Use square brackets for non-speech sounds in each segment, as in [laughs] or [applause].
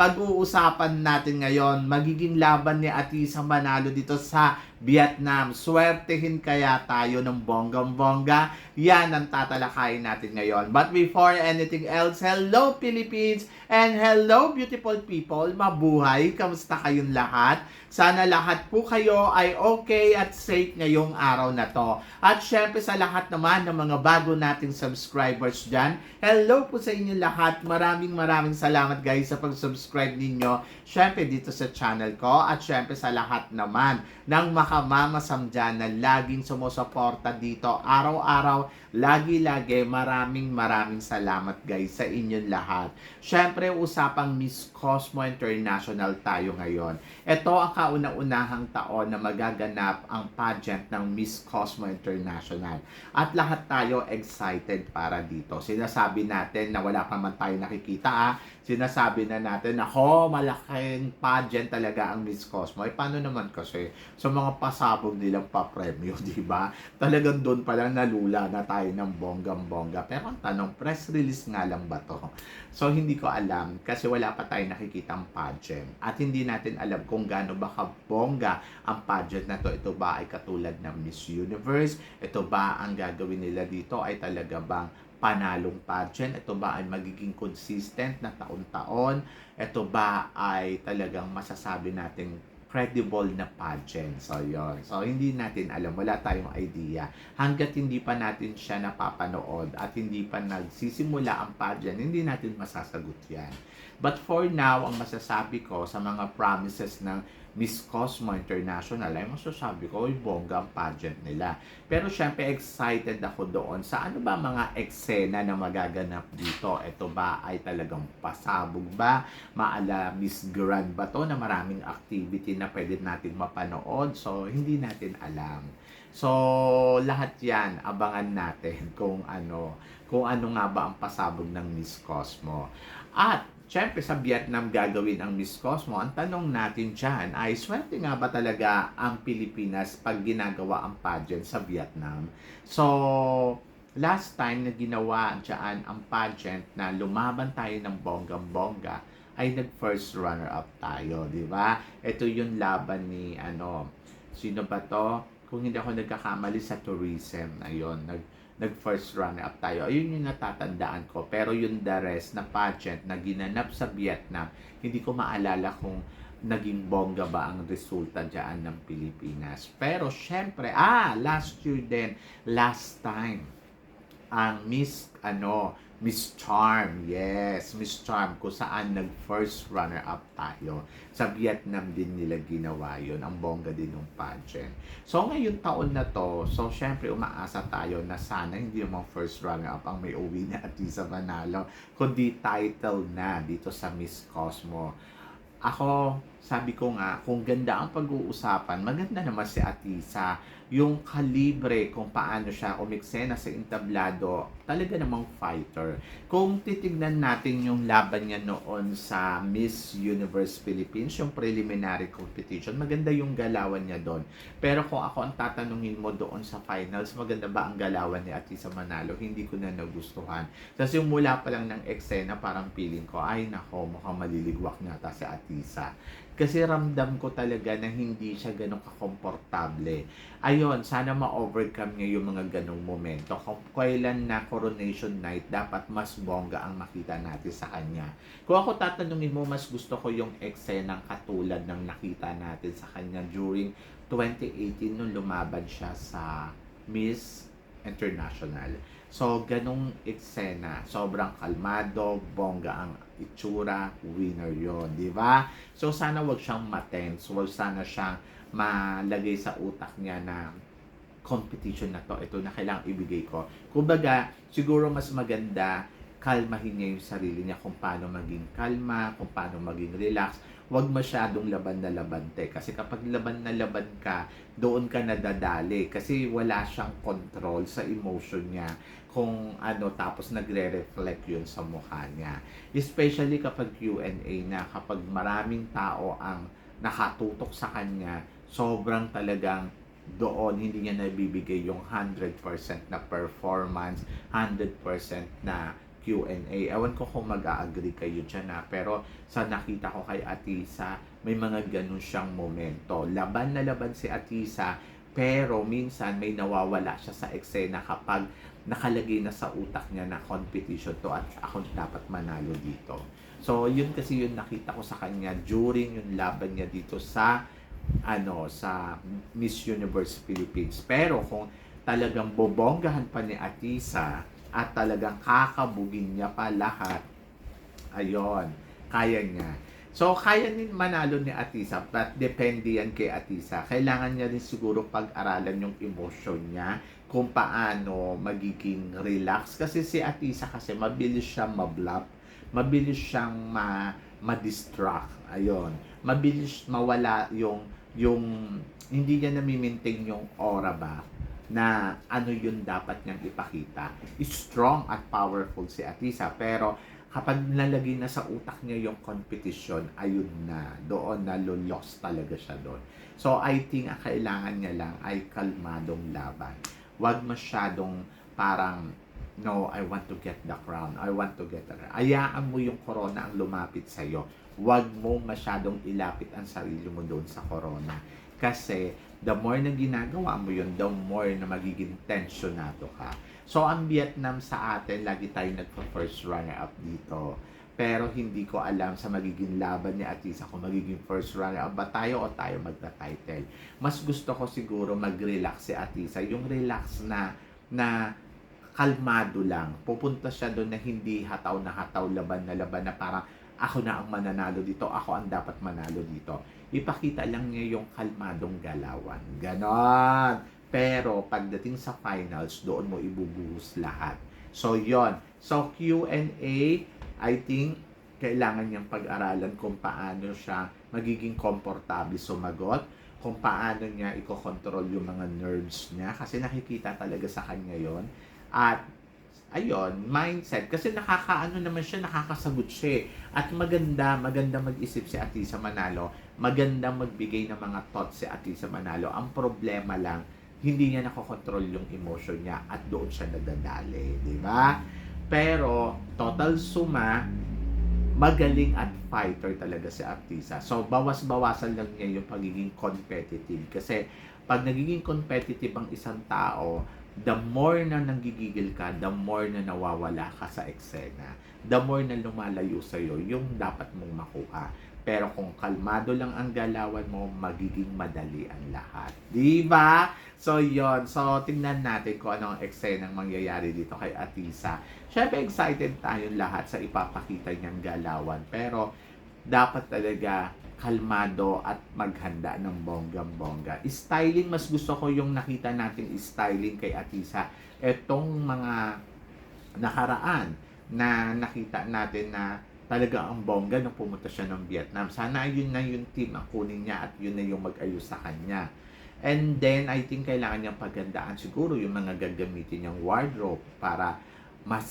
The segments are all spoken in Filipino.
Pag-uusapan natin ngayon, magiging laban ni Atisa Manalo dito sa Vietnam. Swertehin kaya tayo ng bonggang-bongga? Yan ang tatalakayin natin ngayon. But before anything else, hello Philippines and hello beautiful people. Mabuhay, kamusta kayong lahat? Sana lahat po kayo ay okay at safe ngayong araw na to. At syempre sa lahat naman ng mga bago nating subscribers dyan, hello po sa inyo lahat. Maraming maraming salamat guys sa pag-subscribe ninyo. Syempre dito sa channel ko at syempre sa lahat naman ng makamamasam dyan na laging sumusuporta dito araw-araw. Lagi-lagi maraming maraming salamat guys sa inyong lahat. Syempre usapang Miss Cosmo International tayo ngayon. Ito ang kauna-unahang taon na magaganap ang pageant ng Miss Cosmo International. At lahat tayo excited para dito. Sinasabi natin na wala pa man tayo nakikita ah. Sinasabi na natin na ho, malaking pageant talaga ang Miss Cosmo. Eh, paano naman kasi sa mga pasabog nilang papremyo, [laughs] di ba? Talagang doon pa lang nalula na tayo ng bonggang-bongga. Pero ang tanong, press release nga lang ba to? So, hindi ko alam kasi wala pa tayo nakikitang pageant. At hindi natin alam kung gaano ba kabongga ang pageant na to. Ito ba ay katulad ng Miss Universe? Ito ba ang gagawin nila dito ay talaga bang panalong pageant? Ito ba ay magiging consistent na taon-taon? Ito ba ay talagang masasabi nating credible na pageant. So, yon So, hindi natin alam. Wala tayong idea. Hanggat hindi pa natin siya napapanood at hindi pa nagsisimula ang pageant, hindi natin masasagot yan. But for now, ang masasabi ko sa mga promises ng Miss Cosmo International ay masasabi ko, ay bongga ang pageant nila. Pero syempre excited ako doon sa ano ba mga eksena na magaganap dito. Ito ba ay talagang pasabog ba? Maala Miss Grand ba to na maraming activity na pwede nating mapanood? So, hindi natin alam. So, lahat yan, abangan natin [laughs] kung ano, kung ano nga ba ang pasabog ng Miss Cosmo. At, syempre sa Vietnam gagawin ang Miss Cosmo. Ang tanong natin dyan ay, swerte nga ba talaga ang Pilipinas pag ginagawa ang pageant sa Vietnam? So, last time na ginawa dyan ang pageant na lumaban tayo ng bonggang-bongga, ay nag-first runner-up tayo, di ba? Ito yung laban ni, ano, sino ba to? Kung hindi ako nagkakamali sa tourism, ayun, nag, nag first runner up tayo. Ayun yung natatandaan ko. Pero yung the rest na pageant na ginanap sa Vietnam, hindi ko maalala kung naging bongga ba ang resulta dyan ng Pilipinas. Pero syempre, ah, last year din, last time, ang Miss, ano, Miss Charm, yes, Miss Charm, kung saan nag-first runner-up tayo. Sa Vietnam din nila ginawa yun, ang bongga din ng pageant. So, ngayon taon na to, so syempre umaasa tayo na sana hindi yung first runner-up ang may uwi na Atisa Manalo, kundi title na dito sa Miss Cosmo. Ako, sabi ko nga, kung ganda ang pag-uusapan, maganda naman si Atisa. Yung kalibre kung paano siya umiksena sa entablado, talaga namang fighter. Kung titignan natin yung laban niya noon sa Miss Universe Philippines, yung preliminary competition, maganda yung galawan niya doon. Pero kung ako ang tatanungin mo doon sa finals, maganda ba ang galawan ni Atisa Manalo? Hindi ko na nagustuhan. Kasi yung mula pa lang ng eksena, parang feeling ko, ay nako, mukhang maliligwak nata si Atisa. Kasi ramdam ko talaga na hindi siya ganun kakomportable. Ayun, sana ma-overcome niya yung mga ganong momento. Kung kailan na coronation night, dapat mas bongga ang makita natin sa kanya. Kung ako tatanungin mo, mas gusto ko yung eksenang katulad ng nakita natin sa kanya during 2018 nung lumaban siya sa Miss International. So, ganong eksena. Sobrang kalmado, bongga ang itsura, winner yon di ba? So, sana wag siyang matense, wag sana siyang malagay sa utak niya na competition na to, ito na kailangang ibigay ko. Kumbaga, siguro mas maganda kalmahin niya yung sarili niya kung paano maging kalma, kung paano maging relax. Huwag masyadong laban na labante. Kasi kapag laban na laban ka, doon ka nadadali. Kasi wala siyang control sa emotion niya kung ano tapos nagre-reflect yun sa mukha niya. Especially kapag Q&A na kapag maraming tao ang nakatutok sa kanya, sobrang talagang doon hindi niya nabibigay yung 100% na performance, 100% na Q&A. Ewan ko kung mag-agree kayo dyan na pero sa nakita ko kay Atisa, may mga ganun siyang momento. Laban na laban si Atisa, pero minsan may nawawala siya sa eksena kapag nakalagay na sa utak niya na competition to at ako dapat manalo dito. So, yun kasi yung nakita ko sa kanya during yung laban niya dito sa ano sa Miss Universe Philippines. Pero kung talagang bobonggahan pa ni Atisa at talagang kakabugin niya pa lahat, ayon, kaya niya. So, kaya din manalo ni Atisa, but depende yan kay Atisa. Kailangan niya rin siguro pag-aralan yung emotion niya, kung paano magiging relax. Kasi si Atisa kasi mabilis siyang mablap, mabilis siyang ma ma-distract. Ayun. Mabilis mawala yung yung hindi niya nami-maintain yung aura ba na ano yun dapat niyang ipakita. Strong at powerful si Atisa pero kapag nalagay na sa utak niya yung competition, ayun na, doon na lost talaga siya doon. So I think ang kailangan niya lang ay kalmadong laban. Huwag masyadong parang no, I want to get the crown. I want to get the crown. Ayaan mo yung corona ang lumapit sa iyo. Huwag mo masyadong ilapit ang sarili mo doon sa corona. Kasi the more na ginagawa mo yun, the more na magiging tensionado ka. So, ang Vietnam sa atin, lagi tayo nagpa-first runner-up dito. Pero hindi ko alam sa magiging laban ni Atisa kung magiging first runner-up ba tayo o tayo magta-title. Mas gusto ko siguro mag-relax si Atisa. Yung relax na na kalmado lang. Pupunta siya doon na hindi hataw na hataw, laban na laban na parang ako na ang mananalo dito, ako ang dapat manalo dito. Ipakita lang niya yung kalmadong galawan. Ganon. Pero pagdating sa finals, doon mo ibubuhos lahat. So, yon So, Q&A, I think, kailangan niyang pag-aralan kung paano siya magiging komportable sumagot, kung paano niya ikokontrol yung mga nerves niya. Kasi nakikita talaga sa kanya yon At, ayun, mindset. Kasi nakakaano naman siya, nakakasagot siya. eh. At maganda, maganda mag-isip si Atisa Manalo. Maganda magbigay ng mga thoughts si Atisa Manalo. Ang problema lang, hindi niya nakokontrol yung emotion niya at doon siya nadadali, di ba? Pero total suma magaling at fighter talaga si Artisa. So bawas-bawasan lang niya yung pagiging competitive kasi pag nagiging competitive ang isang tao, the more na nanggigigil ka, the more na nawawala ka sa eksena. The more na lumalayo sa'yo yung dapat mong makuha. Pero kung kalmado lang ang galawan mo, magiging madali ang lahat. Di ba? So, yon So, tingnan natin kung ano ang eksenang mangyayari dito kay Atisa. Siyempre, excited tayong lahat sa ipapakita niyang galawan. Pero, dapat talaga kalmado at maghanda ng bonggang-bongga. Styling, mas gusto ko yung nakita natin styling kay Atisa. Etong mga nakaraan na nakita natin na talaga ang bongga nung pumunta siya ng Vietnam. Sana yun na yung team ang kunin niya at yun na yung mag-ayos sa kanya. And then, I think kailangan niyang pagandaan siguro yung mga gagamitin niyang wardrobe para mas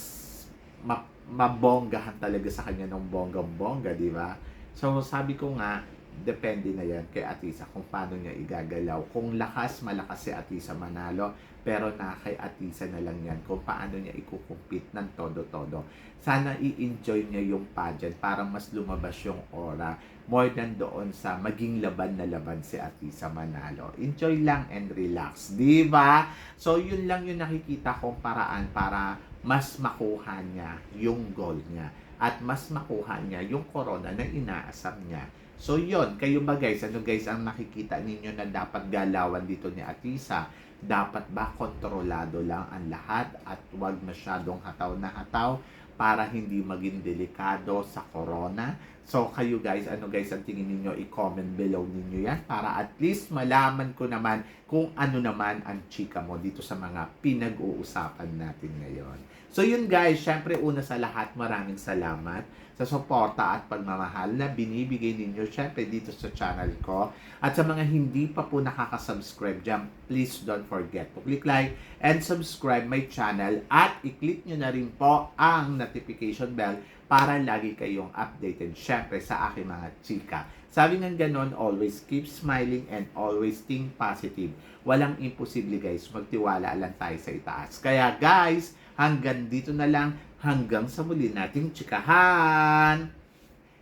ma- mabonggahan talaga sa kanya ng bonggang-bongga, di ba? So, sabi ko nga, depende na yan kay Atisa kung paano niya igagalaw. Kung lakas, malakas si Atisa manalo, pero na kay Atisa na lang yan kung paano niya ikukumpit ng todo-todo. Sana i-enjoy niya yung pageant para mas lumabas yung aura more than doon sa maging laban na laban si Atisa Manalo. Enjoy lang and relax, di ba? So, yun lang yung nakikita kong paraan para mas makuha niya yung goal niya at mas makuha niya yung corona na inaasam niya. So yon kayo ba guys, ano guys ang nakikita ninyo na dapat galawan dito ni Atisa? Dapat ba kontrolado lang ang lahat at huwag masyadong hataw na hataw para hindi maging delikado sa corona? So kayo guys, ano guys ang tingin ninyo? I-comment below ninyo yan para at least malaman ko naman kung ano naman ang chika mo dito sa mga pinag-uusapan natin ngayon. So yun guys, syempre una sa lahat, maraming salamat sa suporta at pagmamahal na binibigay ninyo syempre dito sa channel ko. At sa mga hindi pa po nakaka-subscribe dyan, please don't forget to click like and subscribe my channel at i-click nyo na rin po ang notification bell para lagi kayong updated syempre sa aking mga chika. Sabi ng ganon, always keep smiling and always think positive. Walang imposible guys, magtiwala lang tayo sa itaas. Kaya guys, Hanggang dito na lang, hanggang sa muli nating tsikahan.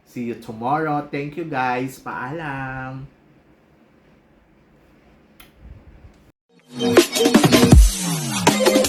See you tomorrow. Thank you guys. Paalam. Thank you.